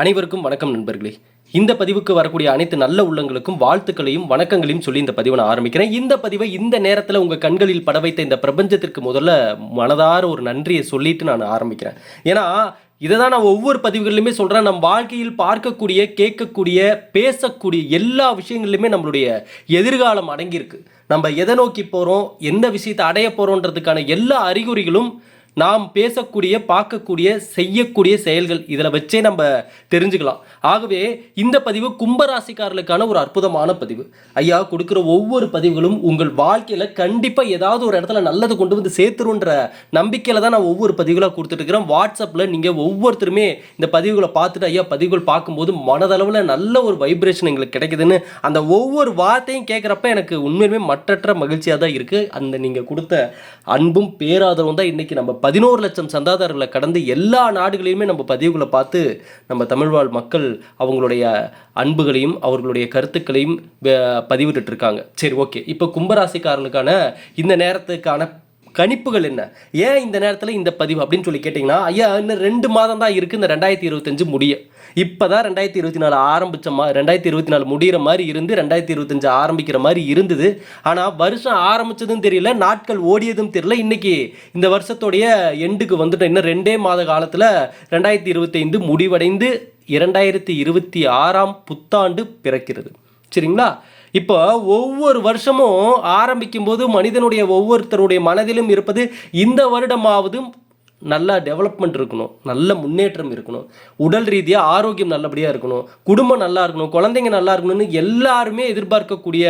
அனைவருக்கும் வணக்கம் நண்பர்களே. இந்த பதிவுக்கு வரக்கூடிய அனைத்து நல்ல உள்ளங்களுக்கும் வாழ்த்துக்களையும் வணக்கங்களையும் சொல்லி இந்த பதிவை நான் ஆரம்பிக்கிறேன். இந்த பதிவை இந்த நேரத்தில் உங்கள் கண்களில் பட வைத்த இந்த பிரபஞ்சத்திற்கு முதல்ல மனதார ஒரு நன்றியை சொல்லிட்டு நான் ஆரம்பிக்கிறேன். ஏன்னா இதை தான் நான் ஒவ்வொரு பதிவுகளிலுமே சொல்கிறேன் நம் வாழ்க்கையில் பார்க்கக்கூடிய கேட்கக்கூடிய பேசக்கூடிய எல்லா விஷயங்கள்லையுமே நம்மளுடைய எதிர்காலம் அடங்கியிருக்கு. நம்ம எதை நோக்கி போகிறோம் எந்த விஷயத்தை அடைய போகிறோன்றதுக்கான எல்லா அறிகுறிகளும் நாம் பேசக்கூடிய பார்க்கக்கூடிய செய்யக்கூடிய செயல்கள். இதில் வச்சே நம்ம தெரிஞ்சுக்கலாம். ஆகவே இந்த பதிவு கும்பராசிக்காரர்களுக்கான ஒரு அற்புதமான பதிவு. ஐயா கொடுக்குற ஒவ்வொரு பதிவுகளும் உங்கள் வாழ்க்கையில் கண்டிப்பாக ஏதாவது ஒரு இடத்துல நல்லது கொண்டு வந்து சேர்த்துருன்ற நம்பிக்கையில் தான் நான் ஒவ்வொரு பதிவுகளாக கொடுத்துட்ருக்கிறேன் வாட்ஸ்அப்பில் நீங்கள் ஒவ்வொருத்தருமே இந்த பதிவுகளை பார்த்துட்டு ஐயா பதிவுகள் பார்க்கும்போது மனதளவில் நல்ல ஒரு வைப்ரேஷன் எங்களுக்கு கிடைக்குதுன்னு அந்த ஒவ்வொரு வார்த்தையும் கேட்குறப்ப எனக்கு உண்மையிலுமே மற்றற்ற மகிழ்ச்சியாக தான் இருக்குது அந்த நீங்கள் கொடுத்த அன்பும் பேராதரவும் தான் இன்றைக்கி நம்ம பதினோரு லட்சம் சந்தாதாரர்களை கடந்து எல்லா நாடுகளையுமே நம்ம பதிவுகளை பார்த்து நம்ம தமிழ்வாழ் மக்கள் அவங்களுடைய அன்புகளையும் அவர்களுடைய கருத்துக்களையும் வ- பதிவிட்டுட்டு இருக்காங்க. சரி ஓகே. இப்போ கும்பராசிக்காரர்களுக்கான இந்த நேரத்துக்கான கணிப்புகள் என்ன? ஏன் இந்த நேரத்தில் இந்த பதிவு அப்படின்னு சொல்லி கேட்டிங்கன்னா ஐயா இன்னும் ரெண்டு மாதம் தான் இருக்குது இந்த ரெண்டாயிரத்தி இருபத்தஞ்சு முடிய. இப்போ தான் ரெண்டாயிரத்தி இருபத்தி நாலு ஆரம்பித்த மா ரெண்டாயிரத்தி இருபத்தி நாலு முடிகிற மாதிரி இருந்து ரெண்டாயிரத்தி இருபத்தஞ்சு ஆரம்பிக்கிற மாதிரி இருந்தது. ஆனால் வருஷம் ஆரம்பிச்சதும் தெரியல நாட்கள் ஓடியதும் தெரியல. இன்றைக்கி இந்த வருஷத்துடைய எண்டுக்கு வந்துட்டோம் இன்னும் ரெண்டே மாத காலத்தில் ரெண்டாயிரத்தி இருபத்தைந்து முடிவடைந்து இரண்டாயிரத்தி இருபத்தி ஆறாம் புத்தாண்டு பிறக்கிறது. சரிங்களா? இப்போ ஒவ்வொரு வருஷமும் ஆரம்பிக்கும் போது மனிதனுடைய ஒவ்வொருத்தருடைய மனதிலும் இருப்பது இந்த வருடமாவது நல்லா டெவலப்மெண்ட் இருக்கணும். நல்ல முன்னேற்றம் இருக்கணும். உடல் ரீதியாக ஆரோக்கியம் நல்லபடியாக இருக்கணும். குடும்பம் நல்லா இருக்கணும். குழந்தைங்க நல்லா இருக்கணும்னு எல்லாருமே எதிர்பார்க்கக்கூடிய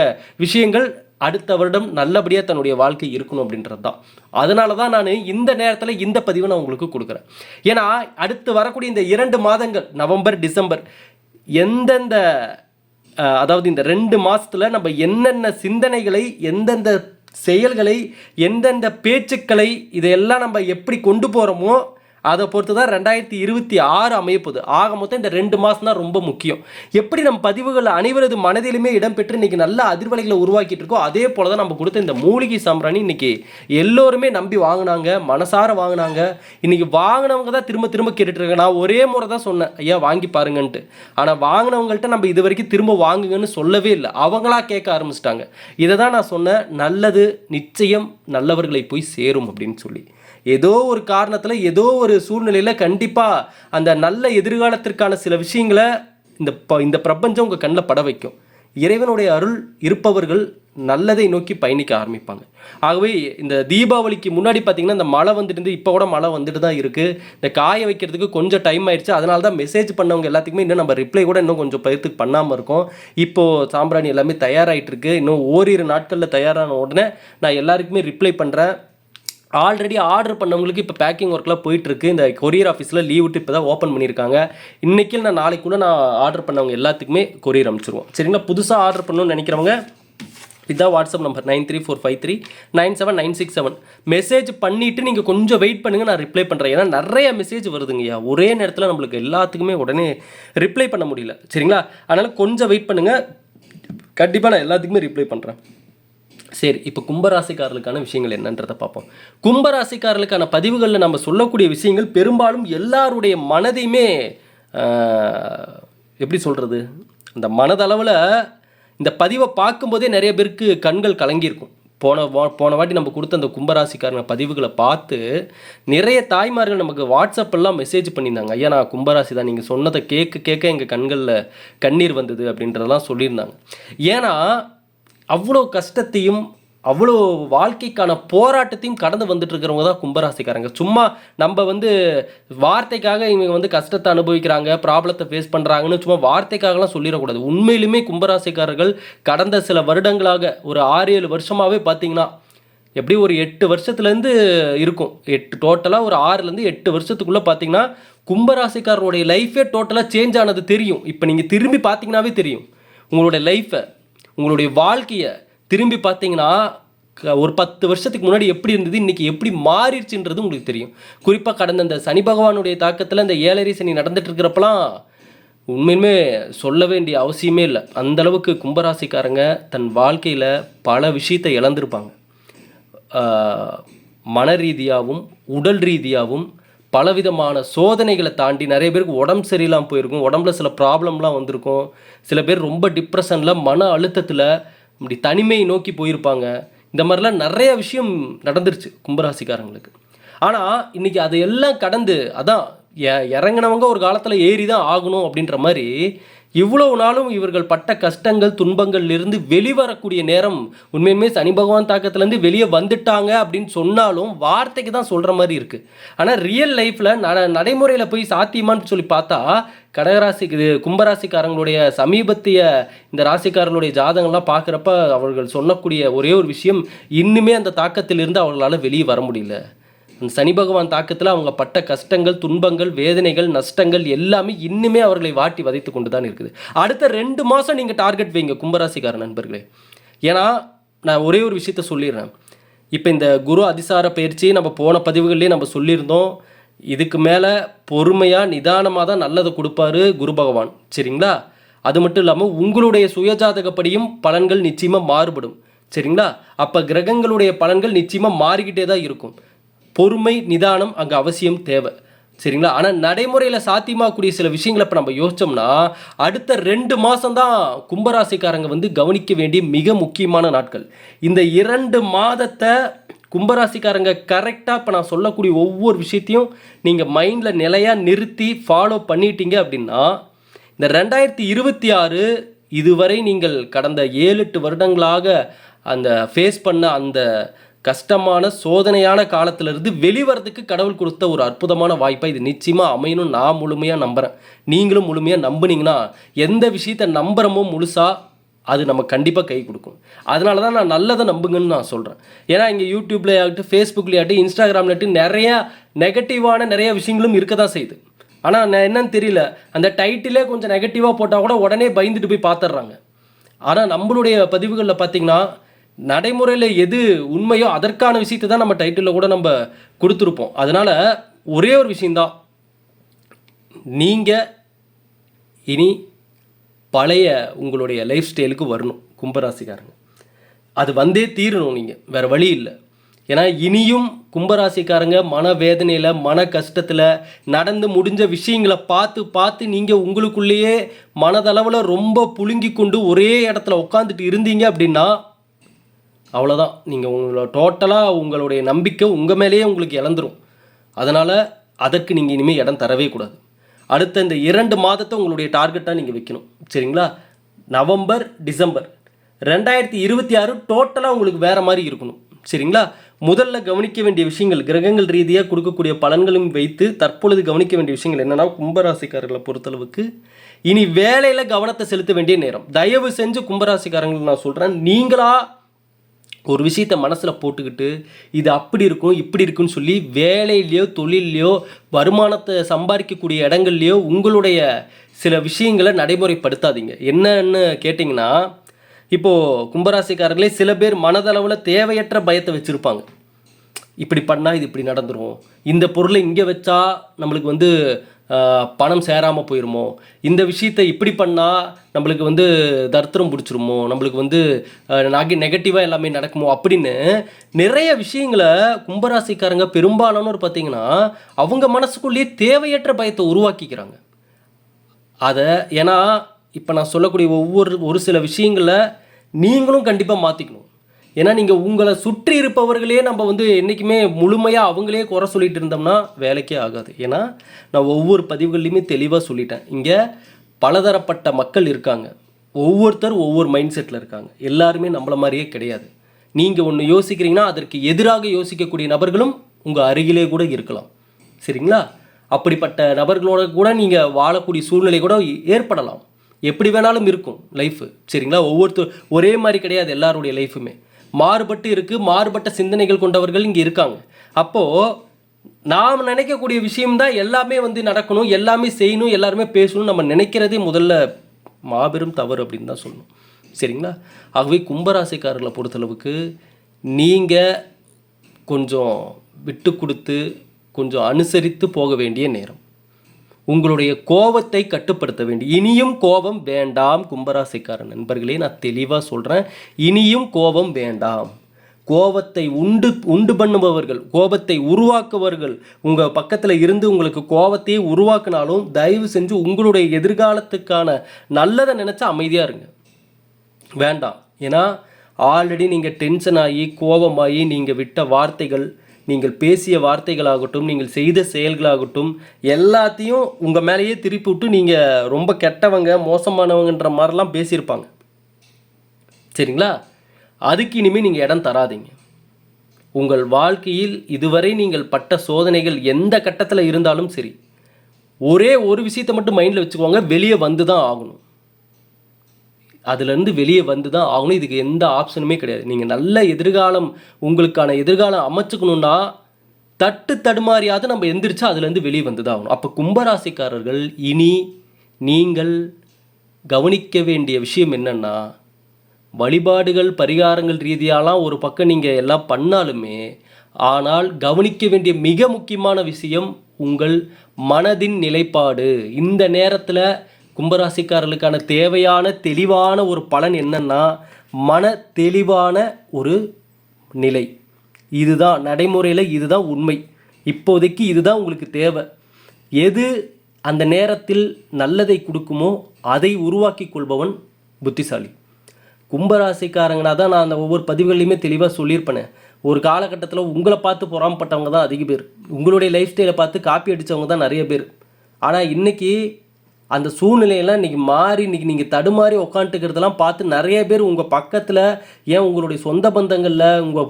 விஷயங்கள் அடுத்த வருடம் நல்லபடியாக தன்னுடைய வாழ்க்கை இருக்கணும் அப்படின்றது தான் அதனால தான் நான் இந்த நேரத்தில் இந்த பதிவை நான் உங்களுக்கு கொடுக்குறேன். ஏன்னா அடுத்து வரக்கூடிய இந்த இரண்டு மாதங்கள் நவம்பர் டிசம்பர் எந்தெந்த அதாவது இந்த ரெண்டு மாதத்தில் நம்ம என்னென்ன சிந்தனைகளை எந்தெந்த செயல்களை எந்தெந்த பேச்சுக்களை இதையெல்லாம் நம்ம எப்படி கொண்டு போகிறோமோ அதை பொறுத்து தான் ரெண்டாயிரத்தி இருபத்தி ஆறு அமையப்போகுது. ஆக மொத்தம் இந்த ரெண்டு மாதம் தான் ரொம்ப முக்கியம். எப்படி நம்ம பதிவுகள் அனைவரது மனதிலுமே இடம்பெற்று இன்னைக்கு நல்ல அதிர்வலைகளை உருவாக்கிட்டு இருக்கோம் அதே போல தான் நம்ம கொடுத்த இந்த மூலிகை சாம்பிராணி இன்னைக்கு எல்லோருமே நம்பி வாங்கினாங்க மனசார வாங்கினாங்க. இன்னைக்கு வாங்கினவங்க தான் திரும்ப திரும்ப கேட்டுட்ருக்காங்க. நான் ஒரே முறை தான் சொன்னேன் ஐயா வாங்கி பாருங்கன்ட்டு. ஆனால் வாங்கினவங்கள்ட்ட நம்ம இது வரைக்கும் திரும்ப வாங்குங்கன்னு சொல்லவே இல்லை. அவங்களா கேட்க ஆரம்பிச்சிட்டாங்க. இதை தான் நான் சொன்னேன் நல்லது நிச்சயம் நல்லவர்களை போய் சேரும் அப்படின்னு சொல்லி. ஏதோ ஒரு காரணத்தில் ஏதோ ஒரு சூழ்நிலையில் கண்டிப்பாக அந்த நல்ல எதிர்காலத்திற்கான சில விஷயங்களை இந்த ப இந்த பிரபஞ்சம் உங்கள் கண்ணில் பட வைக்கும். இறைவனுடைய அருள் இருப்பவர்கள் நல்லதை நோக்கி பயணிக்க ஆரம்பிப்பாங்க. ஆகவே இந்த தீபாவளிக்கு முன்னாடி பார்த்திங்கன்னா இந்த மழை வந்துட்டு இருந்து இப்போ கூட மழை வந்துட்டு தான் இருக்குது இந்த காய வைக்கிறதுக்கு கொஞ்சம் டைம் ஆயிடுச்சு. அதனால தான் மெசேஜ் பண்ணவங்க எல்லாத்துக்குமே இன்னும் நம்ம ரிப்ளை கூட இன்னும் கொஞ்சம் பயிர்த்துக்கு பண்ணாமல் இருக்கோம். இப்போது சாம்பிராணி எல்லாமே தயாராகிட்டு இருக்கு. இன்னும் ஓரிரு நாட்களில் தயாரான உடனே நான் எல்லாருக்குமே ரிப்ளை பண்ணுறேன் ஆல்ரெடி ஆர்டர் பண்ணவங்களுக்கு இப்போ பேக்கிங் ஒர்க்லாம் போயிட்டுருக்கு. இந்த கொரியர் ஆஃபீஸில் லீவ் விட்டு இப்போ தான் ஓப்பன் பண்ணியிருக்காங்க இன்றைக்கி நான் நாளைக்குள்ள நான் ஆர்டர் பண்ணவங்க எல்லாத்துக்குமே கொரியர் அனுப்பிச்சிருவோம். சரிங்களா? புதுசாக ஆர்டர் பண்ணணும்னு நினைக்கிறவங்க இதான் WhatsApp number nine three four five three nine seven nine six seven message பண்ணிவிட்டு நீங்கள் கொஞ்சம் வெயிட் பண்ணுங்கள் நான் ரிப்ளை பண்ணுறேன் ஏன்னா நிறைய மெசேஜ் வருதுங்கய்யா. ஒரே நேரத்தில் நம்மளுக்கு எல்லாத்துக்குமே உடனே ரிப்ளை பண்ண முடியல. சரிங்களா? அதனால் கொஞ்சம் வெயிட் பண்ணுங்கள் கண்டிப்பாக நான் எல்லாத்துக்குமே ரிப்ளை பண்ணுறேன் சரி இப்போ கும்பராசிக்காரர்களுக்கான விஷயங்கள் என்னன்றதை பார்ப்போம். கும்பராசிக்காரர்களுக்கான பதிவுகளில் நம்ம சொல்லக்கூடிய விஷயங்கள் பெரும்பாலும் எல்லாருடைய மனதையுமே எப்படி சொல்கிறது அந்த மனதளவில் இந்த பதிவை பார்க்கும்போதே நிறைய பேருக்கு கண்கள் கலங்கியிருக்கும். போன வா- போன வாட்டி நம்ம கொடுத்த அந்த கும்பராசிக்காரங்க பதிவுகளை பார்த்து நிறைய தாய்மார்கள் நமக்கு வாட்ஸ்அப்பெல்லாம் மெசேஜ் பண்ணியிருந்தாங்க. ஐயா நான் கும்பராசி தான். நீங்கள் சொன்னதை கேட்க கேட்க எங்கள் கண்களில் கண்ணீர் வந்தது அப்படின்றதெல்லாம் சொல்லியிருந்தாங்க. ஏன்னா அவ்வளோ கஷ்டத்தையும் அவ்வளோ வாழ்க்கைக்கான போராட்டத்தையும் கடந்து வந்துட்டு இருக்கிறவங்க தான் கும்பராசிக்காரங்க. சும்மா நம்ம வந்து வார்த்தைக்காக இவங்க வந்து கஷ்டத்தை அனுபவிக்கிறாங்க ப்ராப்ளத்தை ஃபேஸ் பண்ணுறாங்கன்னு சும்மா வார்த்தைக்காகலாம் சொல்லிடக்கூடாது. உண்மையிலுமே கும்பராசிக்காரர்கள் கடந்த சில வருடங்களாக ஒரு ஆறு ஏழு வருஷமாகவே பார்த்தீங்கன்னா எப்படி ஒரு எட்டு வருஷத்துலேருந்து இருக்கும். எட்டு டோட்டலாக ஒரு ஆறுலேருந்து எட்டு வருஷத்துக்குள்ளே பார்த்தீங்கன்னா கும்பராசிக்காரருடைய லைஃபே டோட்டலாக சேஞ்ச் ஆனது தெரியும். இப்போ நீங்கள் திரும்பி பார்த்தீங்கன்னாவே தெரியும். உங்களுடைய லைஃப்பை உங்களுடைய வாழ்க்கையை திரும்பி பார்த்தீங்கன்னா க- ஒரு பத்து வருஷத்துக்கு முன்னாடி எப்படி இருந்தது இன்றைக்கி எப்படி மாறிடுச்சுன்றது உங்களுக்கு தெரியும். குறிப்பாக கடந்த இந்த சனி பகவானுடைய தாக்கத்தில் இந்த ஏழரை சனி நடந்துட்டு இருக்கிறப்பலாம் உண்மையுமே சொல்ல வேண்டிய அவசியமே இல்லை. அந்தளவுக்கு கும்பராசிக்காரங்க தன் வாழ்க்கையில் பல விஷயத்தை இழந்திருப்பாங்க. மன ரீதியாகவும் உடல் ரீதியாகவும் பலவிதமான சோதனைகளை தாண்டி நிறைய பேருக்கு உடம்பு சரியில்லாமல் போயிருக்கும். உடம்புல சில ப்ராப்ளம்லாம் வந்திருக்கும். சில பேர் ரொம்ப டிப்ரெஷனில் மன அழுத்தத்தில் இப்படி தனிமையை நோக்கி போயிருப்பாங்க. இந்த மாதிரிலாம் நிறைய விஷயம் நடந்துருச்சு கும்பராசிக்காரங்களுக்கு. ஆனால் இன்னைக்கு அதையெல்லாம் கடந்து அதான் எ- இறங்குனவங்க ஒரு காலத்தில் ஏறி தான் ஆகணும் அப்படின்ற மாதிரி இவ்வளவு நாளும் இவர்கள் பட்ட கஷ்டங்கள் துன்பங்கள்லேருந்து வெளிவரக்கூடிய நேரம். உண்மையுமே சனி பகவான் தாக்கத்துலேருந்து வெளியே வந்துட்டாங்க அப்படின்னு சொன்னாலும் வார்த்தைக்கு தான் சொல்கிற மாதிரி இருக்குது ஆனால் ரியல் லைஃப்பில் நட நடைமுறையில் போய் சாத்தியமான்னு சொல்லி பார்த்தா கடகராசி இது கும்பராசிக்காரங்களுடைய சமீபத்திய இந்த ராசிக்காரங்களுடைய ஜாதகங்கள்லாம் பார்க்குறப்ப அவர்கள் சொல்லக்கூடிய ஒரே ஒரு விஷயம் இன்னுமே அந்த தாக்கத்திலிருந்து அவர்களால் வெளியே வர முடியல. அந்த சனி பகவான் தாக்கத்தில் அவங்க பட்ட கஷ்டங்கள் துன்பங்கள் வேதனைகள் நஷ்டங்கள் எல்லாமே இன்னுமே அவர்களை வாட்டி வதைத்து கொண்டு தான் இருக்குது. அடுத்த ரெண்டு மாதம் நீங்கள் டார்கெட் வைங்க கும்பராசிக்கார நண்பர்களே. ஏன்னா நான் ஒரே ஒரு விஷயத்த சொல்லிடுறேன். இப்போ இந்த குரு அதிசார பயிற்சி நம்ம போன பதிவுகள்லேயே நம்ம சொல்லியிருந்தோம். இதுக்கு மேலே பொறுமையாக நிதானமாக தான் நல்லதை கொடுப்பாரு குரு பகவான். சரிங்களா? அது மட்டும் இல்லாமல் உங்களுடைய சுயஜாதகப்படியும் பலன்கள் நிச்சயமாக மாறுபடும். சரிங்களா? அப்போ கிரகங்களுடைய பலன்கள் நிச்சயமாக மாறிக்கிட்டே தான் இருக்கும். பொறுமை நிதானம் அங்கே அவசியம் தேவை. சரிங்களா? ஆனால் நடைமுறையில் சாத்தியமாகக்கூடிய சில விஷயங்களை இப்போ நம்ம யோசிச்சோம்னா அடுத்த ரெண்டு மாதம்தான் கும்பராசிக்காரங்க வந்து கவனிக்க வேண்டிய மிக முக்கியமான நாட்கள். இந்த இரண்டு மாதத்தை கும்பராசிக்காரங்க கரெக்டாக இப்போ நான் சொல்லக்கூடிய ஒவ்வொரு விஷயத்தையும் நீங்கள் மைண்டில் நிலையாக நிறுத்தி ஃபாலோ பண்ணிட்டீங்க அப்படின்னா இந்த ரெண்டாயிரத்தி இருபத்தி ஆறு இதுவரை நீங்கள் கடந்த ஏழு எட்டு வருடங்களாக அந்த ஃபேஸ் பண்ண அந்த கஷ்டமான சோதனையான காலத்திலிருந்து வெளிவரதுக்கு கடவுள் கொடுத்த ஒரு அற்புதமான வாய்ப்பாக இது. நிச்சயமாக அமையணும் நான் முழுமையாக நம்புகிறேன் நீங்களும் முழுமையாக நம்புனீங்கன்னா எந்த விஷயத்தை நம்புகிறோமோ முழுசாக அது நம்ம கண்டிப்பாக கை கொடுக்கும். அதனால தான் நான் நல்லதை நம்புங்கன்னு நான் சொல்கிறேன் ஏன்னா இங்கே யூடியூப்ல ஆகட்டும் ஃபேஸ்புக்லேயே ஆகட்டும் இன்ஸ்டாகிராம்ல நிறையா நெகட்டிவான நிறைய விஷயங்களும் இருக்க தான் செய்யுது. ஆனால் நான் என்னன்னு தெரியல. அந்த டைட்டிலே கொஞ்சம் நெகட்டிவாக போட்டால் கூட உடனே பயந்துட்டு போய் பார்த்துட்றாங்க ஆனால் நம்மளுடைய பதிவுகளில் பார்த்தீங்கன்னா நடைமுறையில் எது உண்மையோ அதற்கான விஷயத்தை தான் நம்ம டைட்டிலில் கூட நம்ம கொடுத்துருப்போம். அதனால் ஒரே ஒரு விஷயந்தான் நீங்கள் இனி பழைய உங்களுடைய லைஃப் ஸ்டைலுக்கு வரணும் கும்பராசிக்காரங்க. அது வந்தே தீரணும் நீங்கள் வேறு வழி இல்லை. ஏன்னா இனியும் கும்பராசிக்காரங்க மனவேதனையில் மன கஷ்டத்தில் நடந்து முடிஞ்ச விஷயங்களை பார்த்து பார்த்து நீங்கள் உங்களுக்குள்ளேயே மனதளவில் ரொம்ப புழுங்கி கொண்டு ஒரே இடத்துல உட்காந்துட்டு இருந்தீங்க அப்படின்னா அவ்வளோதான் நீங்கள் உங்களோட டோட்டலாக உங்களுடைய நம்பிக்கை உங்கள் மேலேயே உங்களுக்கு இழந்துரும். அதனால் அதற்கு நீங்கள் இனிமேல் இடம் தரவே கூடாது. அடுத்த இந்த இரண்டு மாதத்தை உங்களுடைய டார்கெட்டாக நீங்கள் வைக்கணும். சரிங்களா? November December. ரெண்டாயிரத்தி இருபத்தி ஆறு டோட்டலாக உங்களுக்கு வேறு மாதிரி இருக்கணும். சரிங்களா? முதல்ல கவனிக்க வேண்டிய விஷயங்கள் கிரகங்கள் ரீதியாக கொடுக்கக்கூடிய பலன்களும் வைத்து தற்பொழுது கவனிக்க வேண்டிய விஷயங்கள் என்னென்னா கும்பராசிக்காரர்களை பொறுத்தளவுக்கு இனி வேலையில் கவனத்தை செலுத்த வேண்டிய நேரம். தயவு செஞ்சு கும்பராசிக்காரங்களுக்கு நான் சொல்கிறேன் நீங்களாக ஒரு விஷயத்த மனசில் போட்டுக்கிட்டு இது அப்படி இருக்கும் இப்படி இருக்குன்னு சொல்லி வேலையிலையோ தொழிலையோ வருமானத்தை சம்பாதிக்கக்கூடிய இடங்கள்லையோ உங்களுடைய சில விஷயங்களை நடைமுறைப்படுத்தாதீங்க. என்னன்னு கேட்டிங்கன்னா இப்போது கும்பராசிக்காரர்களே சில பேர் மனதளவில் தேவையற்ற பயத்தை வச்சுருப்பாங்க. இப்படி பண்ணால் இது இப்படி நடந்துரும். இந்த பொருளை இங்கே வச்சா நம்மளுக்கு வந்து பணம் சேராமல் போயிடுமோ இந்த விஷயத்தை இப்படி பண்ணால் நம்மளுக்கு வந்து தர்த்தரம் பிடிச்சிருமோ? நம்மளுக்கு வந்து நாகி நெகட்டிவாக எல்லாமே நடக்குமோ? அப்படின்னு நிறைய விஷயங்களை கும்பராசிக்காரங்க பெரும்பாலானோர் பார்த்தீங்கன்னா அவங்க மனசுக்குள்ளேயே தேவையற்ற பயத்தை உருவாக்கிக்கிறாங்க. அதை ஏன்னா இப்போ நான் சொல்லக்கூடிய ஒவ்வொரு ஒரு சில விஷயங்களை நீங்களும் கண்டிப்பாக மாற்றிக்கணும் ஏன்னா நீங்கள் உங்களை சுற்றி இருப்பவர்களே நம்ம வந்து என்றைக்குமே முழுமையாக அவங்களே குறை சொல்லிட்டு இருந்தோம்னா வேலைக்கே ஆகாது. ஏன்னா நான் ஒவ்வொரு பதிவுகள்லையுமே தெளிவாக சொல்லிட்டேன். இங்கே பலதரப்பட்ட மக்கள் இருக்காங்க. ஒவ்வொருத்தர் ஒவ்வொரு மைண்ட் செட்டில் இருக்காங்க. எல்லாருமே நம்மள மாதிரியே கிடையாது. நீங்கள் ஒன்று யோசிக்கிறீங்கன்னா அதற்கு எதிராக யோசிக்கக்கூடிய நபர்களும் உங்கள் அருகிலே கூட இருக்கலாம். சரிங்களா? அப்படிப்பட்ட நபர்களோட கூட நீங்கள் வாழக்கூடிய சூழ்நிலை கூட ஏற்படலாம். எப்படி வேணாலும் இருக்கும் லைஃப் சரிங்களா? ஒவ்வொருத்தர் ஒரே மாதிரி கிடையாது எல்லாருடைய லைஃபுமே மாறுபட்டு இருக்குது மாறுபட்ட சிந்தனைகள் கொண்டவர்கள் இங்கே இருக்காங்க. அப்போது நாம் நினைக்கக்கூடிய விஷயம்தான் எல்லாமே வந்து நடக்கணும் எல்லாமே செய்யணும் எல்லாருமே பேசணும் நம்ம நினைக்கிறதே முதல்ல மாபெரும் தவறு அப்படின்னு தான் சொல்லணும். சரிங்களா? ஆகவே கும்பராசிக்காரர்களை பொறுத்தளவுக்கு நீங்கள் கொஞ்சம் விட்டு கொடுத்து கொஞ்சம் அனுசரித்து போக வேண்டிய நேரம். உங்களுடைய கோபத்தை கட்டுப்படுத்த வேண்டி. இனியும் கோபம் வேண்டாம் கும்பராசிக்கார நண்பர்களே நான் தெளிவாக சொல்கிறேன் இனியும் கோபம் வேண்டாம். கோபத்தை உண்டு உண்டு பண்ணுபவர்கள் கோபத்தை உருவாக்குபவர்கள் உங்கள் பக்கத்தில் இருந்து உங்களுக்கு கோபத்தையே உருவாக்குனாலும் தயவு செஞ்சு உங்களுடைய எதிர்காலத்துக்கான நல்லதை நினச்சா அமைதியாக இருங்க. வேண்டாம். ஏன்னா ஆல்ரெடி நீங்கள் டென்ஷன் ஆகி கோபமாகி நீங்கள் விட்ட வார்த்தைகள் நீங்கள் பேசிய வார்த்தைகளாகட்டும் நீங்கள் செய்த செயல்களாகட்டும் எல்லாத்தையும் உங்கள் மேலேயே திருப்பி விட்டு நீங்கள் ரொம்ப கெட்டவங்க மோசமானவங்கன்ற மாதிரிலாம் பேசியிருப்பாங்க. சரிங்களா? அதுக்கு இனிமேல் நீங்கள் இடம் தராதீங்க. உங்கள் வாழ்க்கையில் இதுவரை நீங்கள் பட்ட சோதனைகள் எந்த கட்டத்தில் இருந்தாலும் சரி ஒரே ஒரு விஷயத்தை மட்டும் மைண்டில் வச்சுக்கோங்க வெளியே வந்து தான் ஆகணும். அதுலேருந்து வெளியே வந்து தான் ஆகணும். இதுக்கு எந்த ஆப்ஷனுமே கிடையாது. நீங்கள் நல்ல எதிர்காலம் உங்களுக்கான எதிர்காலம் அமைச்சுக்கணுன்னா தட்டு தடுமாறியாவது நம்ம எந்திரிச்சா அதுலேருந்து வெளியே வந்து தான் ஆகணும். அப்போ கும்பராசிக்காரர்கள் இனி நீங்கள் கவனிக்க வேண்டிய விஷயம் என்னென்னா வழிபாடுகள் பரிகாரங்கள் ரீதியாலாம் ஒரு பக்கம் நீங்கள் எல்லாம் பண்ணாலுமே ஆனால் கவனிக்க வேண்டிய மிக முக்கியமான விஷயம் உங்கள் மனதின் நிலைப்பாடு. இந்த நேரத்தில் கும்பராசிக்காரர்களுக்கான தேவையான தெளிவான ஒரு பலன் என்னன்னா மன தெளிவான ஒரு நிலை. இதுதான் நடைமுறையில் இதுதான் உண்மை. இப்போதைக்கு இதுதான் உங்களுக்கு தேவை. எது அந்த நேரத்தில் நல்லதை கொடுக்குமோ அதை உருவாக்கி கொள்பவன் புத்திசாலி. கும்பராசிக்காரங்கனா தான் நான் அந்த ஒவ்வொரு பதிவுகள்லையுமே தெளிவாக சொல்லியிருப்பேனே. ஒரு காலகட்டத்தில் உங்களை பார்த்து பொறாமப்பட்டவங்க தான் அதிக பேர். உங்களுடைய லைஃப் ஸ்டைலை பார்த்து காப்பி அடித்தவங்க தான் நிறைய பேர். ஆனால் இன்றைக்கி அந்த சூழ்நிலையெல்லாம் இன்றைக்கி மாறி இன்றைக்கி நீங்கள் தடுமாறி உக்காந்துக்கிறதெல்லாம் பார்த்து நிறைய பேர் உங்கள் பக்கத்தில் ஏன் உங்களுடைய சொந்த பந்தங்களில் உங்கள்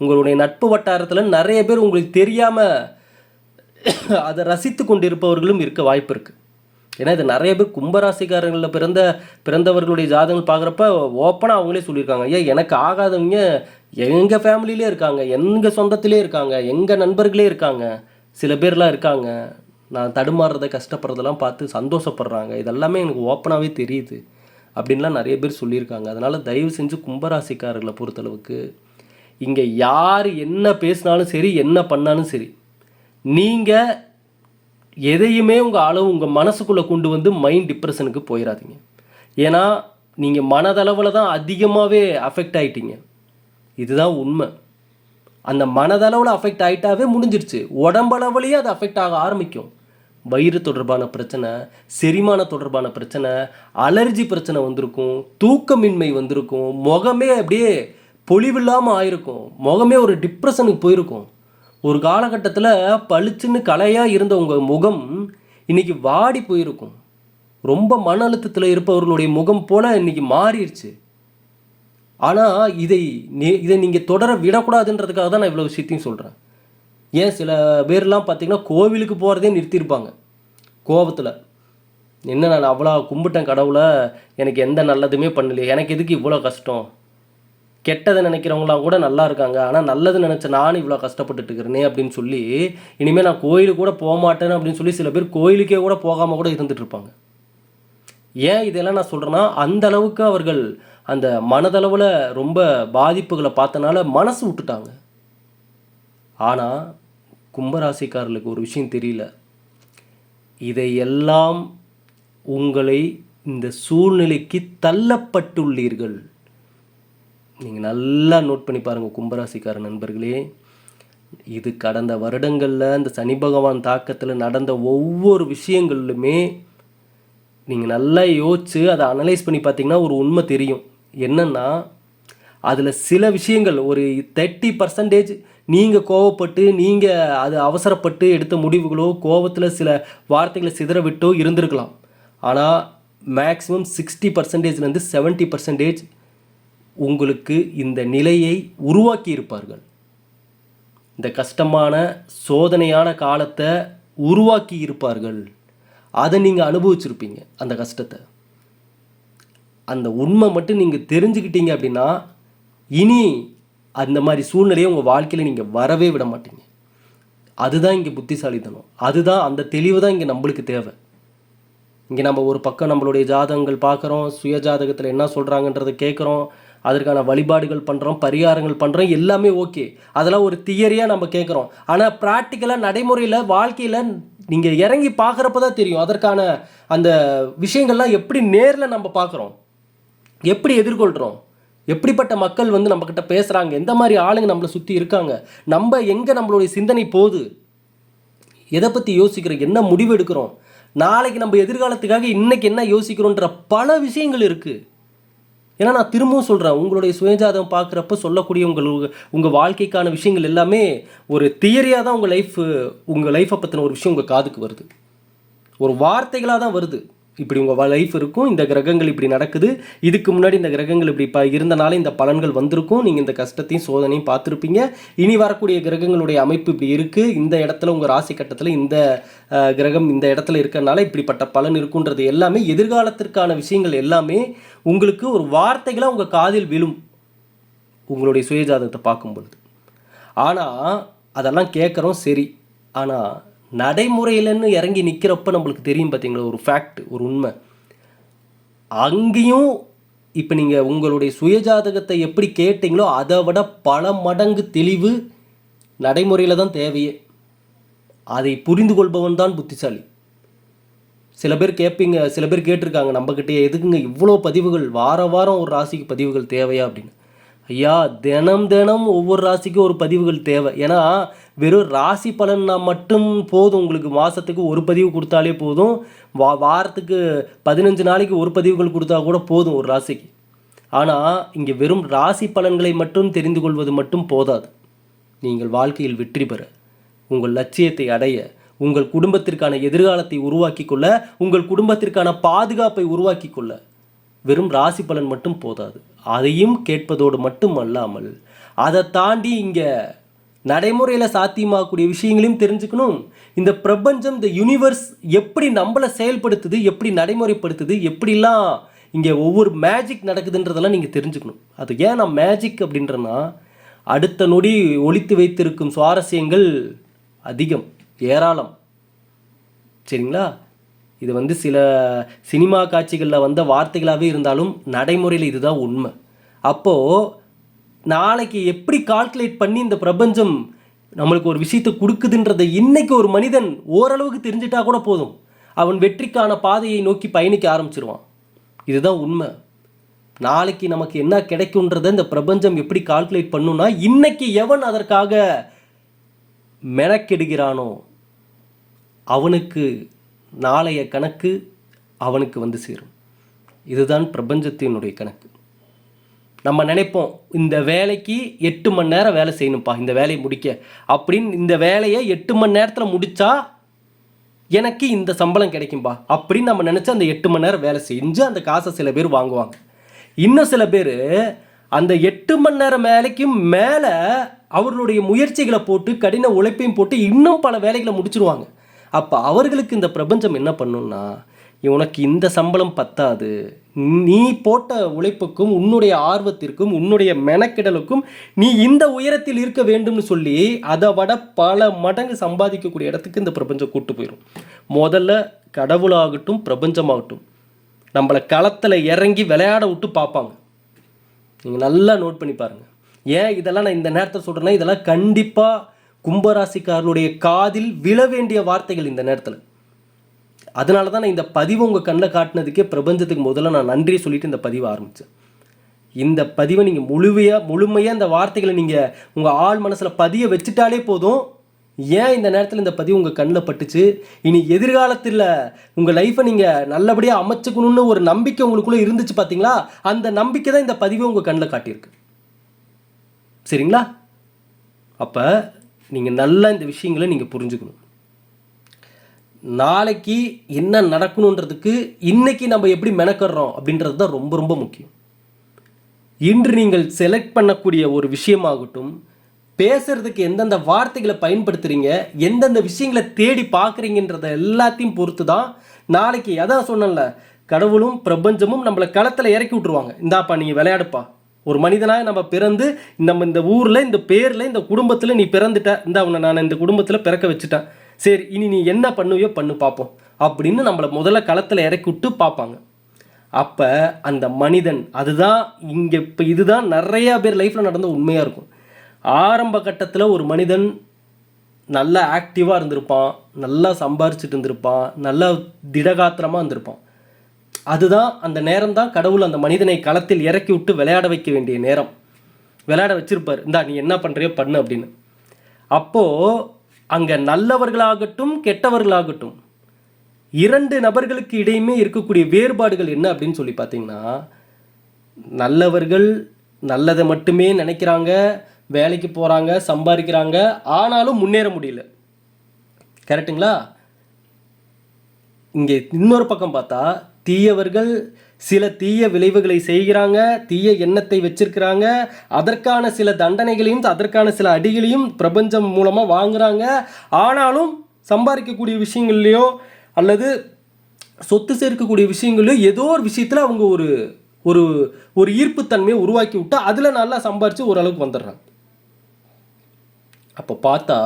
உங்களுடைய நட்பு வட்டாரத்தில் நிறைய பேர் உங்களுக்கு தெரியாமல் அதை ரசித்து கொண்டிருப்பவர்களும் இருக்க வாய்ப்பு இருக்குது ஏன்னா இது நிறைய பேர் கும்பராசிக்காரங்களில் பிறந்த பிறந்தவர்களுடைய ஜாதகங்கள் பார்க்குறப்ப ஓப்பனாக அவங்களே சொல்லியிருக்காங்க. ஏன் எனக்கு ஆகாதவங்க எங்கள் ஃபேமிலியிலே இருக்காங்க எங்கள் சொந்தத்திலே இருக்காங்க எங்கள் நண்பர்களே இருக்காங்க சில பேர்லாம் இருக்காங்க. நான் தடுமாறுறத கஷ்டப்படுறதெல்லாம் பார்த்து சந்தோஷப்படுறாங்க. இதெல்லாமே எனக்கு ஓப்பனாகவே தெரியுது. அப்படின்லாம் நிறைய பேர் சொல்லியிருக்காங்க. அதனால் தயவு செஞ்சு கும்பராசிக்காரர்களை பொறுத்தளவுக்கு இங்கே யார் என்ன பேசினாலும் சரி என்ன பண்ணாலும் சரி நீங்கள் எதையுமே உங்கள் அளவு உங்கள் மனசுக்குள்ளே கொண்டு வந்து மைண்ட் டிப்ரெஷனுக்கு போயிடாதீங்க ஏன்னா நீங்கள் மனதளவில் தான் அதிகமாகவே அஃபெக்ட் ஆகிட்டீங்க இதுதான் உண்மை. அந்த மனதளவில் அஃபெக்ட் ஆகிட்டாவே முடிஞ்சிருச்சு. உடம்பளவுலேயே அது அஃபெக்ட் ஆக ஆரம்பிக்கும். வயிறு தொடர்பான பிரச்சனை செரிமான தொடர்பான பிரச்சனை அலர்ஜி பிரச்சனை வந்திருக்கும் தூக்கமின்மை வந்திருக்கும் முகமே அப்படியே பொலிவில்லாமல் ஆயிருக்கும் முகமே ஒரு டிப்ரெஷனுக்கு போயிருக்கும். ஒரு காலகட்டத்தில் பளிச்சுன்னு கலையாக இருந்த உங்கள் முகம் இன்னைக்கு வாடி போயிருக்கும். ரொம்ப மன அழுத்தத்தில் இருப்பவர்களுடைய முகம் போல் இன்னைக்கு மாறிடுச்சு. ஆனால் இதை நே- இதை நீங்கள் தொடர விடக்கூடாதுன்றதுக்காக தான் நான் இவ்வளோ விஷயத்தையும் சொல்கிறேன் ஏன் சில பேர்லாம் பார்த்தீங்கன்னா கோவிலுக்கு போகிறதே நிறுத்தியிருப்பாங்க. கோபத்தில் என்ன நான் அவ்வளோ கும்பிட்டேன் கடவுளை எனக்கு எந்த நல்லதுமே பண்ணலையே எனக்கு எதுக்கு இவ்வளோ கஷ்டம்? கெட்டதை நினைக்கிறவங்களாம் கூட நல்லா இருக்காங்க. ஆனால் நல்லது நினச்ச நானும் இவ்வளோ கஷ்டப்பட்டுட்டு இருக்கிறேனே அப்படின்னு சொல்லி இனிமேல் நான் கோயிலுக்கு கூட போக மாட்டேன்னு அப்படின்னு சொல்லி சில பேர் கோயிலுக்கே கூட போகாமல் கூட இருந்துகிட்டு இருப்பாங்க. ஏன் இதெல்லாம் நான் சொல்கிறேன்னா அந்த அளவுக்கு அவர்கள் அந்த மனதளவில் ரொம்ப பாதிப்புகளை பார்த்தனால மனசு விட்டுட்டாங்க. ஆனால் கும்பராசிக்காரர்களுக்கு ஒரு விஷயம் தெரியல. இதையெல்லாம் உங்களை இந்த சூழ்நிலைக்கு தள்ளப்பட்டுள்ளீர்கள். நீங்கள் நல்லா நோட் பண்ணி பாருங்கள் கும்பராசிக்கார நண்பர்களே. இது கடந்த வருடங்களில் இந்த சனி பகவான் தாக்கத்தில் நடந்த ஒவ்வொரு விஷயங்கள்லுமே நீங்கள் நல்லா யோசிச்சு அதை அனலைஸ் பண்ணி பார்த்தீங்கன்னா ஒரு உண்மை தெரியும். என்னென்னா அதில் சில விஷயங்கள் ஒரு தேர்ட்டி பர்சன்டேஜ் நீங்கள் கோவப்பட்டு நீங்கள் அது அவசரப்பட்டு எடுத்த முடிவுகளோ கோவத்தில் சில வார்த்தைகளை சிதற விட்டோ இருந்திருக்கலாம். ஆனால் மேக்ஸிமம் சிக்ஸ்டி பர்சன்டேஜ்லேருந்து செவன்ட்டி பர்சன்டேஜ் உங்களுக்கு இந்த நிலையை உருவாக்கி இருப்பார்கள். இந்த கஷ்டமான சோதனையான காலத்தை உருவாக்கி இருப்பார்கள். அதை நீங்கள் அனுபவிச்சிருப்பீங்க அந்த கஷ்டத்தை. அந்த உண்மை மட்டும் நீங்கள் தெரிஞ்சுக்கிட்டீங்க அப்படின்னா இனி அந்த மாதிரி சூழ்நிலையை உங்கள் வாழ்க்கையில் நீங்கள் வரவே விட மாட்டீங்க. அதுதான் இங்கே புத்திசாலித்தனம். அதுதான் அந்த தெளிவு தான் இங்கே நம்மளுக்கு தேவை. இங்கே நம்ம ஒரு பக்கம் நம்மளுடைய ஜாதகங்கள் பார்க்குறோம் சுய ஜாதகத்தில் என்ன சொல்கிறாங்கன்றதை கேட்குறோம் அதற்கான வழிபாடுகள் பண்ணுறோம் பரிகாரங்கள் பண்ணுறோம் எல்லாமே ஓகே. அதெல்லாம் ஒரு தியரியாக நம்ம கேட்குறோம். ஆனால் ப்ராக்டிக்கலாக நடைமுறையில் வாழ்க்கையில் நீங்கள் இறங்கி பார்க்குறப்ப தான் தெரியும் அதற்கான அந்த விஷயங்கள்லாம் எப்படி நேரில் நம்ம பார்க்குறோம். எப்படி எதிர்கொள்கிறோம் எப்படிப்பட்ட மக்கள் வந்து நம்மக்கிட்ட பேசுகிறாங்க எந்த மாதிரி ஆளுங்க நம்மளை சுற்றி இருக்காங்க? நம்ம எங்கே நம்மளுடைய சிந்தனை போகுது? எதை பற்றி யோசிக்கிறோம்? என்ன முடிவு எடுக்கிறோம்? நாளைக்கு நம்ம எதிர்காலத்துக்காக இன்னைக்கு என்ன யோசிக்கிறோன்ற பல விஷயங்கள் இருக்குது ஏன்னா நான் திரும்பவும் சொல்கிறேன் உங்களுடைய சுயஜாதகம் பார்க்குறப்ப சொல்லக்கூடிய உங்கள் உங்கள் வாழ்க்கைக்கான விஷயங்கள் எல்லாமே ஒரு தியரியாக தான் உங்கள் லைஃப் உங்கள் லைஃப்பை பற்றின ஒரு விஷயம் உங்கள் காதுக்கு வருது. ஒரு வார்த்தைகளாக தான் வருது. இப்படி உங்கள் லைஃப் இருக்கும். இந்த கிரகங்கள் இப்படி நடக்குது. இதுக்கு முன்னாடி இந்த கிரகங்கள் இப்படி ப இருந்தனால இந்த பலன்கள் வந்திருக்கும். நீங்கள் இந்த கஷ்டத்தையும் சோதனையும் பார்த்துருப்பீங்க. இனி வரக்கூடிய கிரகங்களுடைய அமைப்பு இப்படி இருக்குது இந்த இடத்துல உங்கள் ராசி கட்டத்தில் இந்த கிரகம் இந்த இடத்துல இருக்கறனால இப்படிப்பட்ட பலன் இருக்குன்றது எல்லாமே எதிர்காலத்திற்கான விஷயங்கள் எல்லாமே உங்களுக்கு ஒரு வார்த்தைகளாக உங்கள் காதில் விழும். உங்களுடைய சுயஜாதகத்தை பார்க்கும் பொழுது. ஆனால் அதெல்லாம் கேட்குறோம் சரி. ஆனால் நடைமுறையிலன்னு இறங்கி நிற்கிறப்ப நம்மளுக்கு தெரியும் பார்த்தீங்களா ஒரு ஃபேக்ட் ஒரு உண்மை. அங்கேயும் இப்போ நீங்கள் உங்களுடைய சுயஜாதகத்தை எப்படி கேட்டீங்களோ அதை விட பல மடங்கு தெளிவு நடைமுறையில் தான் தேவையே. அதை புரிந்து கொள்பவன் தான் புத்திசாலி. சில பேர் கேட்பீங்க சில பேர் கேட்டிருக்காங்க நம்மக்கிட்டே எதுக்குங்க இவ்வளோ பதிவுகள் வார வாரம் ஒரு ராசிக்கு பதிவுகள் தேவையா அப்படின்னு. ஐயா தினம் தினம் ஒவ்வொரு ராசிக்கும் ஒரு பதிவுகள் தேவை. ஏன்னா வெறும் ராசி பலன்னா மட்டும் போதும். உங்களுக்கு மாதத்துக்கு ஒரு பதிவு கொடுத்தாலே போதும். வா வாரத்துக்கு பதினஞ்சு நாளைக்கு ஒரு பதிவுகள் கொடுத்தா கூட போதும் ஒரு ராசிக்கு. ஆனால் இங்கே வெறும் ராசி பலன்களை மட்டும் தெரிந்து கொள்வது மட்டும் போதாது. நீங்கள் வாழ்க்கையில் வெற்றி பெற உங்கள் லட்சியத்தை அடைய உங்கள் குடும்பத்திற்கான எதிர்காலத்தை உருவாக்கி கொள்ள உங்கள் குடும்பத்திற்கான பாதுகாப்பை உருவாக்கி கொள்ள வெறும் ராசி பலன் மட்டும் போதாது. அதையும் கேட்பதோடு மட்டும் அல்லாமல் அதை தாண்டி இங்கே நடைமுறையில் சாத்தியமாகக்கூடிய விஷயங்களையும் தெரிஞ்சுக்கணும். இந்த பிரபஞ்சம் இந்த யூனிவர்ஸ் எப்படி நம்மளை செயல்படுத்துது எப்படி நடைமுறைப்படுத்துது எப்படிலாம் இங்கே ஒவ்வொரு மேஜிக் நடக்குதுன்றதெல்லாம் நீங்கள் தெரிஞ்சுக்கணும். அது ஏன் நான் மேஜிக் அப்படின்றனா அடுத்த நொடி ஒழித்து வைத்திருக்கும் சுவாரஸ்யங்கள் அதிகம் ஏராளம். சரிங்களா? இது வந்து சில சினிமா காட்சிகளில் வந்த வார்த்தைகளாகவே இருந்தாலும் நடைமுறையில் இதுதான் உண்மை. அப்போது நாளைக்கு எப்படி கால்குலேட் பண்ணி இந்த பிரபஞ்சம் நம்மளுக்கு ஒரு விஷயத்தை கொடுக்குதுன்றதை இன்னைக்கு ஒரு மனிதன் ஓரளவுக்கு தெரிஞ்சிட்டா கூட போதும். அவன் வெற்றிக்கான பாதையை நோக்கி பயணிக்க ஆரம்பிச்சிருவான். இதுதான் உண்மை. நாளைக்கு நமக்கு என்ன கிடைக்குன்றதை இந்த பிரபஞ்சம் எப்படி கால்குலேட் பண்ணுன்னா இன்னைக்கு எவன் அதற்காக மெனக்கெடுகிறானோ அவனுக்கு நாளைய கணக்கு அவனுக்கு வந்து சேரும். இதுதான் பிரபஞ்சத்தினுடைய கணக்கு. நம்ம நினைப்போம் இந்த வேலைக்கு எட்டு மணி நேரம் வேலை செய்யணும்ப்பா இந்த வேலையை முடிக்க. அப்படின்னு இந்த வேலையை எட்டு மணி நேரத்தில் முடித்தா எனக்கு இந்த சம்பளம் கிடைக்கும்பா. அப்படின்னு நம்ம நினச்சி அந்த எட்டு மணி நேரம் வேலை செஞ்சு அந்த காசை சில பேர் வாங்குவாங்க. இன்னும் சில பேர் அந்த எட்டு மணி நேரம் வேலைக்கும் மேலே அவர்களுடைய முயற்சிகளை போட்டு கடின உழைப்பையும் போட்டு இன்னும் பல வேலைகளை முடிச்சிருவாங்க. அப்போ அவர்களுக்கு இந்த பிரபஞ்சம் என்ன பண்ணுன்னா உனக்கு இந்த சம்பளம் பத்தாது. நீ போட்ட உழைப்புக்கும் உன்னுடைய ஆர்வத்திற்கும் உன்னுடைய மெனக்கிடலுக்கும் நீ இந்த உயரத்தில் இருக்க வேண்டும்னு சொல்லி அதை விட பல மடங்கு சம்பாதிக்கக்கூடிய இடத்துக்கு இந்த பிரபஞ்சம் கூட்டு போயிடும் முதல்ல கடவுளாகட்டும் பிரபஞ்சமாகட்டும். நம்மளை களத்தில் இறங்கி விளையாட விட்டு பார்ப்பாங்க. நீங்கள் நல்லா நோட் பண்ணி பாருங்கள் ஏன் இதெல்லாம் நான் இந்த நேரத்தில் சொல்கிறேன்னா இதெல்லாம் கண்டிப்பாக கும்பராசிக்காரனுடைய காதில் விழ வேண்டிய வார்த்தைகள் இந்த நேரத்தில். அதனால தான் நான் இந்த பதிவை உங்கள் கண்ணில் காட்டினதுக்கே பிரபஞ்சத்துக்கு முதல்ல நான் நன்றி சொல்லிவிட்டு இந்த பதிவை ஆரம்பித்தேன் இந்த பதிவை நீங்கள் முழுமையாக முழுமையாக இந்த வார்த்தைகளை நீங்கள் உங்கள் ஆள் மனசில் பதிய வச்சுட்டாலே போதும். ஏன் இந்த நேரத்தில் இந்த பதிவு உங்கள் கண்ணில் பட்டுச்சு? இனி எதிர்காலத்தில் உங்கள் லைஃப்பை நீங்கள் நல்லபடியாக அமைச்சுக்கணும்னு ஒரு நம்பிக்கை உங்களுக்குள்ளே இருந்துச்சு பார்த்தீங்களா அந்த நம்பிக்கை தான் இந்த பதிவை உங்கள் கண்ணில் காட்டியிருக்கு. சரிங்களா? அப்போ நீங்கள் நல்லா இந்த விஷயங்களை நீங்கள் புரிஞ்சுக்கணும். நாளைக்கு என்ன நடக்கணுன்றதுக்கு இன்றைக்கி நம்ம எப்படி மெனக்கடுறோம் அப்படின்றது தான் ரொம்ப ரொம்ப முக்கியம். இன்று நீங்கள் செலக்ட் பண்ணக்கூடிய ஒரு விஷயமாகட்டும் பேசுகிறதுக்கு எந்தெந்த வார்த்தைகளை பயன்படுத்துகிறீங்க எந்தெந்த விஷயங்களை தேடி பார்க்குறீங்கன்றத எல்லாத்தையும் பொறுத்து தான் நாளைக்கு அதான் சொன்னேன்ல கடவுளும் பிரபஞ்சமும் நம்மளை களத்தில் இறக்கி விட்ருவாங்க இந்தாப்பா நீங்கள் விளையாடுப்பா. ஒரு மனிதனாக நம்ம பிறந்து நம்ம இந்த ஊரில் இந்த பேரில் இந்த குடும்பத்தில் நீ பிறந்துட்ட. இந்த அவனை நான் இந்த குடும்பத்தில் பிறக்க வச்சுட்டேன். சரி இனி நீ என்ன பண்ணுவியோ பண்ணு பார்ப்போம் அப்படின்னு நம்மளை முதல்ல களத்தில் இறக்கி விட்டு பார்ப்பாங்க அப்போ அந்த மனிதன் அதுதான் இங்கே இப்போ இதுதான் நிறையா பேர் லைஃப்பில் நடந்த உண்மையாக இருக்கும். ஆரம்ப கட்டத்தில் ஒரு மனிதன் நல்லா ஆக்டிவாக இருந்திருப்பான் நல்லா சம்பாரிச்சிட்டு இருந்திருப்பான் நல்லா திடகாத்திரமாக இருந்திருப்பான். அதுதான் அந்த நேரம் தான் கடவுள் அந்த மனிதனை களத்தில் இறக்கி விட்டு விளையாட வைக்க வேண்டிய நேரம். விளையாட வச்சுருப்பார். இந்தா நீ என்ன பண்ணுறியோ பண்ணு அப்படின்னு. அப்போது அங்கே நல்லவர்களாகட்டும் கெட்டவர்களாகட்டும் இரண்டு நபர்களுக்கு இடையுமே இருக்கக்கூடிய வேறுபாடுகள் என்ன அப்படின்னு சொல்லி பார்த்தீங்கன்னா நல்லவர்கள் நல்லதை மட்டுமே நினைக்கிறாங்க வேலைக்கு போகிறாங்க சம்பாதிக்கிறாங்க ஆனாலும் முன்னேற முடியல. கரெக்ட்டுங்களா இங்கே இன்னொரு பக்கம் பார்த்தா தீயவர்கள் சில தீய விளைவுகளை செய்கிறாங்க தீய எண்ணத்தை வச்சிருக்கிறாங்க. அதற்கான சில தண்டனைகளையும் அதற்கான சில அடிகளையும் பிரபஞ்சம் மூலமாக வாங்குறாங்க. ஆனாலும் சம்பாதிக்கக்கூடிய விஷயங்கள்லையோ அல்லது சொத்து சேர்க்கக்கூடிய விஷயங்கள்லையோ ஏதோ ஒரு விஷயத்தில் அவங்க ஒரு ஒரு ஒரு ஈர்ப்புத்தன்மையை உருவாக்கி விட்டு அதில் நல்லா சம்பாரித்து ஓரளவுக்கு வந்துடுறாங்க. அப்போ பார்த்தா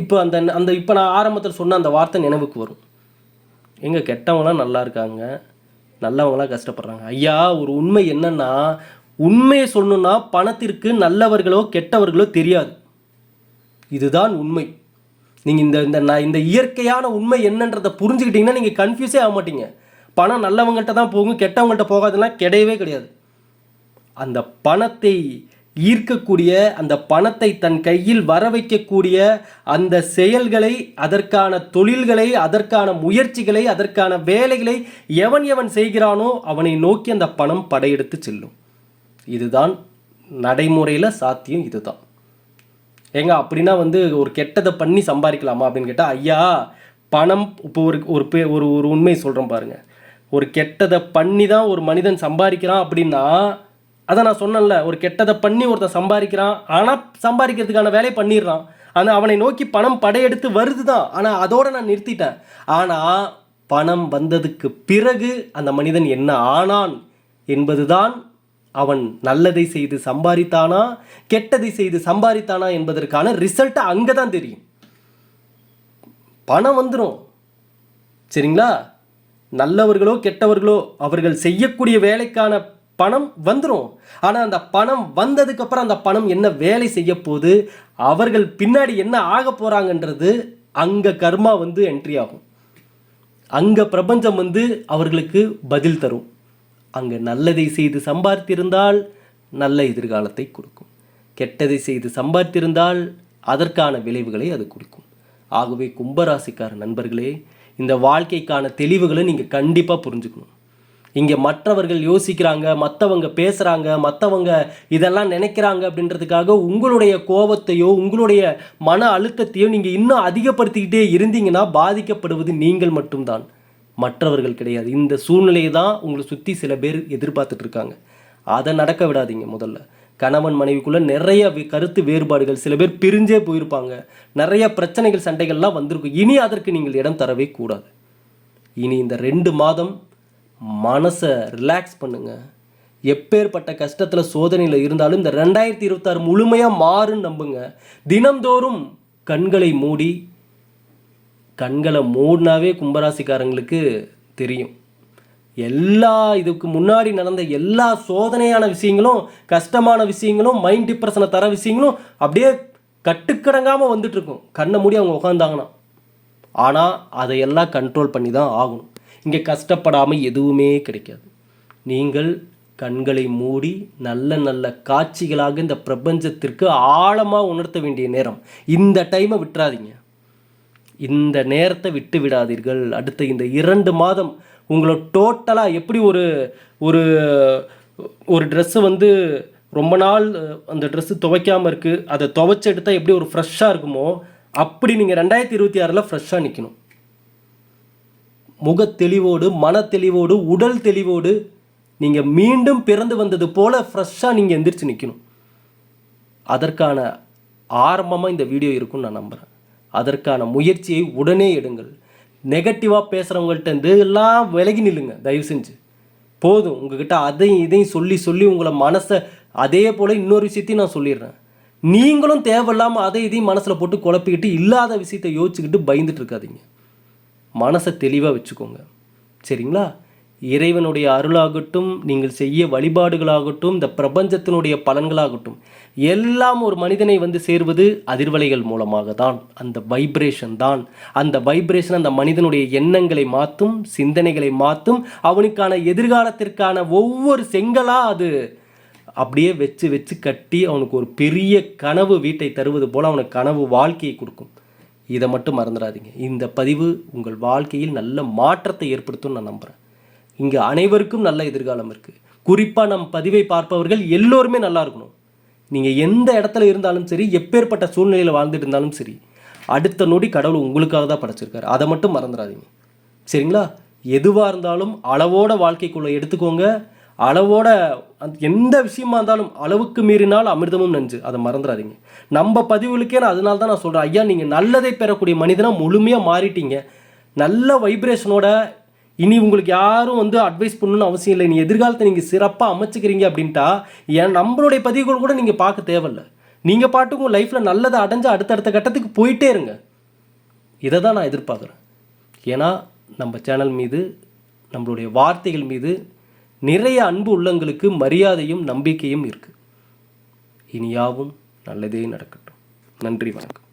இப்போ அந்த அந்த இப்போ நான் ஆரம்பத்தில் சொன்ன அந்த வார்த்தை நினைவுக்கு வரும். எங்கள் கெட்டவங்களாம் நல்லா இருக்காங்க. நல்லவங்களாம் கஷ்டப்படுறாங்க. ஐயா ஒரு உண்மை என்னன்னா உண்மையை சொல்லணும்னா பணத்திற்கு நல்லவர்களோ கெட்டவர்களோ தெரியாது. இதுதான் உண்மை. நீங்கள் இந்த இந்த நான் இந்த இயற்கையான உண்மை என்னன்றதை புரிஞ்சுக்கிட்டிங்கன்னா நீங்கள் கன்ஃபியூஸே ஆக மாட்டீங்க. பணம் நல்லவங்கள்ட்ட தான் போகும் கெட்டவங்கள்ட்ட போகாதுலாம் கிடையவே கிடையாது. அந்த பணத்தை ஈர்க்கக்கூடிய அந்த பணத்தை தன் கையில் வர வைக்கக்கூடிய அந்த செயல்களை அதற்கான தொழில்களை அதற்கான முயற்சிகளை அதற்கான வேலைகளை எவன் எவன் செய்கிறானோ அவனை நோக்கி அந்த பணம் படையெடுத்து செல்லும். இதுதான் நடைமுறையில் சாத்தியம் இதுதான். ஏங்க அப்படின்னா வந்து ஒரு கெட்டதை பண்ணி சம்பாதிக்கலாமா அப்படின்னு கேட்டால் ஐயா பணம் இப்போ ஒரு ஒரு பே ஒரு ஒரு உண்மையை சொல்கிறோம் பாருங்க. ஒரு கெட்டதை பண்ணி தான் ஒரு மனிதன் சம்பாதிக்கிறான் அப்படின்னா அதான் நான் சொன்னேன்ல ஒரு கெட்டதை பண்ணி ஒருத்தன் சம்பாதிக்கிறான் ஆனால் சம்பாதிக்கிறதுக்கான வேலையை பண்ணிடுறான். ஆனால் அவனை நோக்கி பணம் படையெடுத்து வருது தான் ஆனால் அதோட நான் நிறுத்திட்டேன். ஆனால் பணம் வந்ததுக்கு பிறகு அந்த மனிதன் என்ன ஆனான் என்பதுதான் அவன் நல்லதை செய்து சம்பாதித்தானா கெட்டதை செய்து சம்பாதித்தானா என்பதற்கான ரிசல்ட்டை அங்கே தான் தெரியும். பணம் வந்துடும் சரிங்களா? நல்லவர்களோ கெட்டவர்களோ அவர்கள் செய்யக்கூடிய வேலைக்கான பணம் வந்துடும் ஆனால் அந்த பணம் வந்ததுக்கப்புறம் அந்த பணம் என்ன வேலை செய்ய போகுது அவர்கள் பின்னாடி என்ன ஆக போகிறாங்கன்றது அங்கே கர்மா வந்து என்ட்ரி ஆகும். அங்கே பிரபஞ்சம் வந்து அவர்களுக்கு பதில் தரும். அங்கே நல்லதை செய்து சம்பாதித்திருந்தால் நல்ல எதிர்காலத்தை கொடுக்கும். கெட்டதை செய்து சம்பாதித்திருந்தால் அதற்கான விளைவுகளை அது கொடுக்கும். ஆகவே கும்பராசிக்கார நண்பர்களே இந்த வாழ்க்கைக்கான தெளிவுகளை நீங்கள் கண்டிப்பாக புரிஞ்சுக்கணும். இங்கே மற்றவர்கள் யோசிக்கிறாங்க மற்றவங்க பேசுகிறாங்க மற்றவங்க இதெல்லாம் நினைக்கிறாங்க அப்படின்றதுக்காக உங்களுடைய கோபத்தையோ உங்களுடைய மன அழுத்தத்தையோ நீங்கள் இன்னும் அதிகப்படுத்திக்கிட்டே இருந்தீங்கன்னா பாதிக்கப்படுவது நீங்கள் மட்டும்தான். மற்றவர்கள் கிடையாது. இந்த சூழ்நிலையை தான் உங்களை சுற்றி சில பேர் எதிர்பார்த்துட்டு இருக்காங்க. அதை நடக்க விடாதீங்க முதல்ல. கணவன் மனைவிக்குள்ளே நிறைய கருத்து வேறுபாடுகள் சில பேர் பிரிஞ்சே போயிருப்பாங்க. நிறைய பிரச்சனைகள் சண்டைகள்லாம் வந்திருக்கும். இனி அதற்கு நீங்கள் இடம் தரவே கூடாது. இனி இந்த ரெண்டு மாதம் மனசை ரிலாக்ஸ் பண்ணுங்க. எப்பேற்பட்ட கஷ்டத்தில் சோதனையில் இருந்தாலும் இந்த ரெண்டாயிரத்தி இருபத்தாறு முழுமையாக மாறுன்னு நம்புங்க. தினம்தோறும் கண்களை மூடி கண்களை மூடினாவே கும்பராசிக்காரங்களுக்கு தெரியும். எல்லா இதுக்கு முன்னாடி நடந்த எல்லா சோதனையான விஷயங்களும் கஷ்டமான விஷயங்களும் மைண்ட் டிப்ரெஷனை தர விஷயங்களும் அப்படியே கட்டுக்கடங்காமல் வந்துட்டுருக்கும் கண்ணை மூடி அவங்க உட்காந்தாங்கன்னா ஆனால் அதையெல்லாம் கண்ட்ரோல் பண்ணி தான் ஆகணும். இங்கே கஷ்டப்படாமல் எதுவுமே கிடைக்காது. நீங்கள் கண்களை மூடி நல்ல நல்ல காட்சிகளாக இந்த பிரபஞ்சத்திற்கு ஆழமாக உணர்த்த வேண்டிய நேரம். இந்த டைமை விட்டுறாதீங்க. இந்த நேரத்தை விட்டு விடாதீர்கள். அடுத்த இந்த இரண்டு மாதம் உங்களை டோட்டலாக எப்படி ஒரு ஒரு ஒரு ட்ரெஸ்ஸு வந்து ரொம்ப நாள் அந்த ட்ரெஸ்ஸு துவைக்காமல் இருக்குது அதை துவைச்சு எடுத்தால் எப்படி ஒரு ஃப்ரெஷ்ஷாக இருக்குமோ அப்படி நீங்கள் ரெண்டாயிரத்தி இருபத்தி ஆறில் ஃப்ரெஷ்ஷாக நிற்கணும் முகத்தெளிவோடு மனத்தெளிவோடு உடல் தெளிவோடு நீங்கள் மீண்டும் பிறந்து வந்தது போல் ஃப்ரெஷ்ஷாக நீங்கள் எந்திரிச்சு நிற்கணும் அதற்கான ஆரம்பமாக இந்த வீடியோ இருக்கும்னு நான் நம்புகிறேன் அதற்கான முயற்சியை உடனே எடுங்கள். நெகட்டிவாக பேசுகிறவங்கள்ட்ட இருந்து எல்லாம் விலகி நில்லுங்க தயவு செஞ்சு. போதும் உங்ககிட்ட அதையும் இதையும் சொல்லி சொல்லி உங்களை மனசை அதே போல் இன்னொரு விஷயத்தையும் நான் சொல்லிடுறேன். நீங்களும் தேவையில்லாமல் அதை இதையும் மனசில் போட்டு குழப்பிக்கிட்டு இல்லாத விஷயத்தை யோசிச்சுக்கிட்டு பயந்துட்டு இருக்காதீங்க. மனசை தெளிவாக வச்சுக்கோங்க. சரிங்களா? இறைவனுடைய அருளாகட்டும் நீங்கள் செய்ய வழிபாடுகளாகட்டும் இந்த பிரபஞ்சத்தினுடைய பலன்களாகட்டும் எல்லாம் ஒரு மனிதனை வந்து சேர்வது அதிர்வலைகள் மூலமாக தான் அந்த வைப்ரேஷன் தான். அந்த வைப்ரேஷன் அந்த மனிதனுடைய எண்ணங்களை மாற்றும் சிந்தனைகளை மாற்றும் அவனுக்கான எதிர்காலத்திற்கான ஒவ்வொரு செங்கலாக அது அப்படியே வச்சு வச்சு கட்டி அவனுக்கு ஒரு பெரிய கனவு வீட்டை தருவது போல் அவனுக்கு கனவு வாழ்க்கையை கொடுக்கும். இதை மட்டும் மறந்துடாதீங்க. இந்த பதிவு உங்கள் வாழ்க்கையில் நல்ல மாற்றத்தை ஏற்படுத்தும் நான் நம்புகிறேன் இங்கே அனைவருக்கும் நல்ல எதிர்காலம் இருக்குது குறிப்பாக நம் பதிவை பார்ப்பவர்கள் எல்லோருமே நல்லா இருக்கணும். நீங்கள் எந்த இடத்துல இருந்தாலும் சரி எப்பேற்பட்ட சூழ்நிலையில் வாழ்ந்துட்டு இருந்தாலும் சரி அடுத்த நொடி கடவுள் உங்களுக்காக தான் படைச்சிருக்காரு. அதை மட்டும் மறந்துடாதீங்க. சரிங்களா? எதுவாக இருந்தாலும் அளவோட வாழ்க்கைக்குள்ளே எடுத்துக்கோங்க. அளவோட எந்த விஷயமா இருந்தாலும் அளவுக்கு மீறினால் அமிர்தமும் நஞ்சு. அதை மறந்துடாதீங்க. நம்ம பதிவுகளுக்கே நான் அதனால தான் நான் சொல்கிறேன் ஐயா நீங்கள் நல்லதை பெறக்கூடிய மனிதனாக முழுமையாக மாறிட்டீங்க. நல்ல வைப்ரேஷனோட இனி உங்களுக்கு யாரும் வந்து அட்வைஸ் பண்ணணும்னு அவசியம் இல்லை. நீ எதிர்காலத்தை நீங்கள் சிறப்பாக அமைச்சுக்கிறீங்க அப்படின்ட்டா ஏன் நம்மளுடைய பதிவுகள் கூட நீங்கள் பார்க்க தேவையில்ல. நீங்கள் பாட்டுக்கும் லைஃப்பில் நல்லதை அடைஞ்சு அடுத்தடுத்த கட்டத்துக்கு போயிட்டே இருங்க. இதை தான் நான் எதிர்பார்க்குறேன். ஏன்னா நம்ம சேனல் மீது நம்மளுடைய வார்த்தைகள் மீது நிறைய அன்பு உள்ளங்களுக்கு மரியாதையும் நம்பிக்கையும் இருக்குது இனியாவும் நல்லதே நடக்கட்டும். நன்றி வணக்கம்.